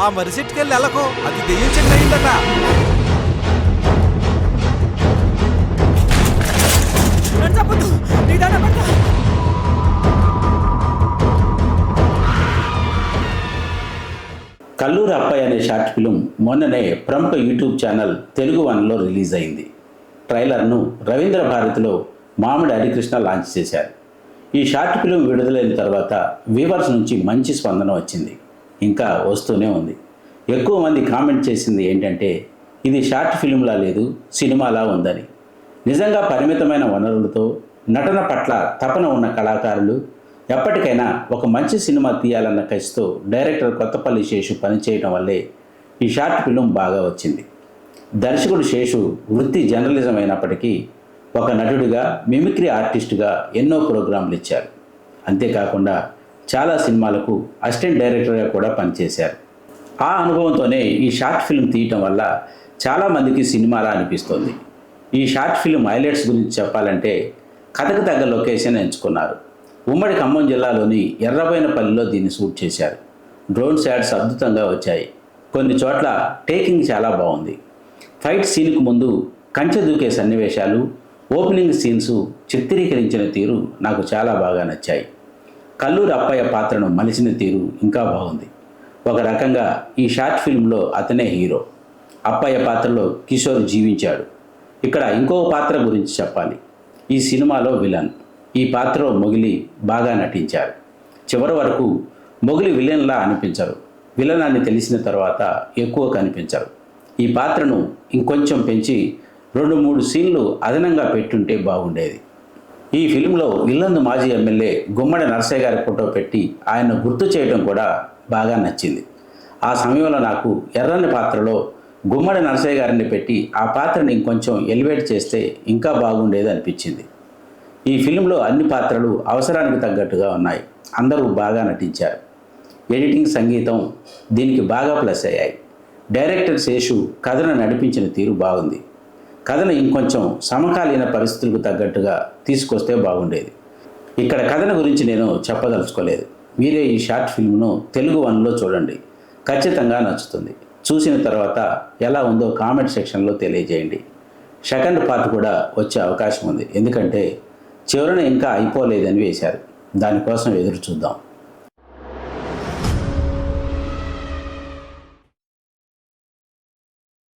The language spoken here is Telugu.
ఆ మరిసెట్టుకెళ్ళి ఎలాకో అది దెయ్యం చెట్టు అయిందట. కల్లూరు అప్పయ్య అనే షార్ట్ ఫిలిం మొన్ననే ప్రముఖ యూట్యూబ్ ఛానల్ తెలుగు వన్లో రిలీజ్ అయింది. ట్రైలర్ను రవీంద్ర భారతిలో మామిడి హరికృష్ణ లాంచ్ చేశారు. ఈ షార్ట్ ఫిలిం విడుదలైన తర్వాత వీవర్స్ నుంచి మంచి స్పందన వచ్చింది. ఇంకా వస్తూనే ఉంది. ఎక్కువ మంది కామెంట్ చేసింది ఏంటంటే ఇది షార్ట్ ఫిలింలా లేదు సినిమాలా ఉందని. నిజంగా పరిమితమైన వనరులతో నటన పట్ల తపన ఉన్న కళాకారులు ఎప్పటికైనా ఒక మంచి సినిమా తీయాలన్న కసితో డైరెక్టర్ కొత్తపల్లి శేషు పనిచేయడం వల్లే ఈ షార్ట్ ఫిలిం బాగా వచ్చింది. దర్శకుడు శేషు వృత్తి జర్నలిజం అయినప్పటికీ ఒక నటుడిగా మిమిక్రీ ఆర్టిస్టుగా ఎన్నో ప్రోగ్రాంలు ఇచ్చారు. అంతేకాకుండా చాలా సినిమాలకు అసిస్టెంట్ డైరెక్టర్గా కూడా పనిచేశారు. ఆ అనుభవంతోనే ఈ షార్ట్ ఫిల్మ్ తీయటం వల్ల చాలామందికి సినిమాలా అనిపిస్తోంది. ఈ షార్ట్ ఫిల్మ్ హైలైట్స్ గురించి చెప్పాలంటే కథకు తగ్గ లొకేషన్ ఎంచుకున్నారు. ఉమ్మడి ఖమ్మం జిల్లాలోని ఎర్రబోయినపల్లిలో దీన్ని షూట్ చేశారు. డ్రోన్ షాట్స్ అద్భుతంగా వచ్చాయి. కొన్ని చోట్ల టేకింగ్ చాలా బాగుంది. ఫైట్ సీన్కు ముందు కంచె దూకే సన్నివేశాలు ఓపెనింగ్ సీన్స్ చిత్రీకరించిన తీరు నాకు చాలా బాగా నచ్చాయి. కల్లూరు అప్పయ్య పాత్రను మలిచిన తీరు ఇంకా బాగుంది. ఒక రకంగా ఈ షార్ట్ ఫిల్మ్లో అతనే హీరో. అప్పయ్య పాత్రలో కిషోర్ జీవించాడు. ఇక్కడ ఇంకో పాత్ర గురించి చెప్పాలి. ఈ సినిమాలో విలన్. ఈ పాత్రలో మొగిలి బాగా నటించారు. చివరి వరకు మొగిలి విలన్లా అనిపించరు. విలన్ అని తెలిసిన తర్వాత ఎక్కువ కనిపించరు. ఈ పాత్రను ఇంకొంచెం పెంచి రెండు మూడు సీన్లు అదనంగా పెట్టుంటే బాగుండేది. ఈ ఫిల్మ్లో ఇల్లందు మాజీ ఎమ్మెల్యే గుమ్మడి నరసయ్య గారి ఫోటో పెట్టి ఆయన గుర్తు చేయడం కూడా బాగా నచ్చింది. ఆ సమయంలో నాకు ఎర్రని పాత్రలో గుమ్మడి నరసయ్య గారిని పెట్టి ఆ పాత్రని ఇంకొంచెం ఎలివేట్ చేస్తే ఇంకా బాగుండేది అనిపించింది. ఈ ఫిల్మ్లో అన్ని పాత్రలు అవసరానికి తగ్గట్టుగా ఉన్నాయి. అందరూ బాగా నటించారు. ఎడిటింగ్ సంగీతం దీనికి బాగా ప్లస్ అయ్యాయి. డైరెక్టర్ శేషు కథను నడిపించిన తీరు బాగుంది. కథను ఇంకొంచెం సమకాలీన పరిస్థితులకు తగ్గట్టుగా తీసుకొస్తే బాగుండేది. ఇక్కడ కథన గురించి నేను చెప్పదలుచుకోలేదు. మీరే ఈ షార్ట్ ఫిల్మ్ను తెలుగు వన్లో చూడండి. ఖచ్చితంగా నచ్చుతుంది. చూసిన తర్వాత ఎలా ఉందో కామెంట్ సెక్షన్లో తెలియజేయండి. సెకండ్ పార్ట్ కూడా వచ్చే అవకాశం ఉంది. ఎందుకంటే చివరన ఇంకా అయిపోలేదని వేశారు. దానికోసం ఎదురు చూద్దాం.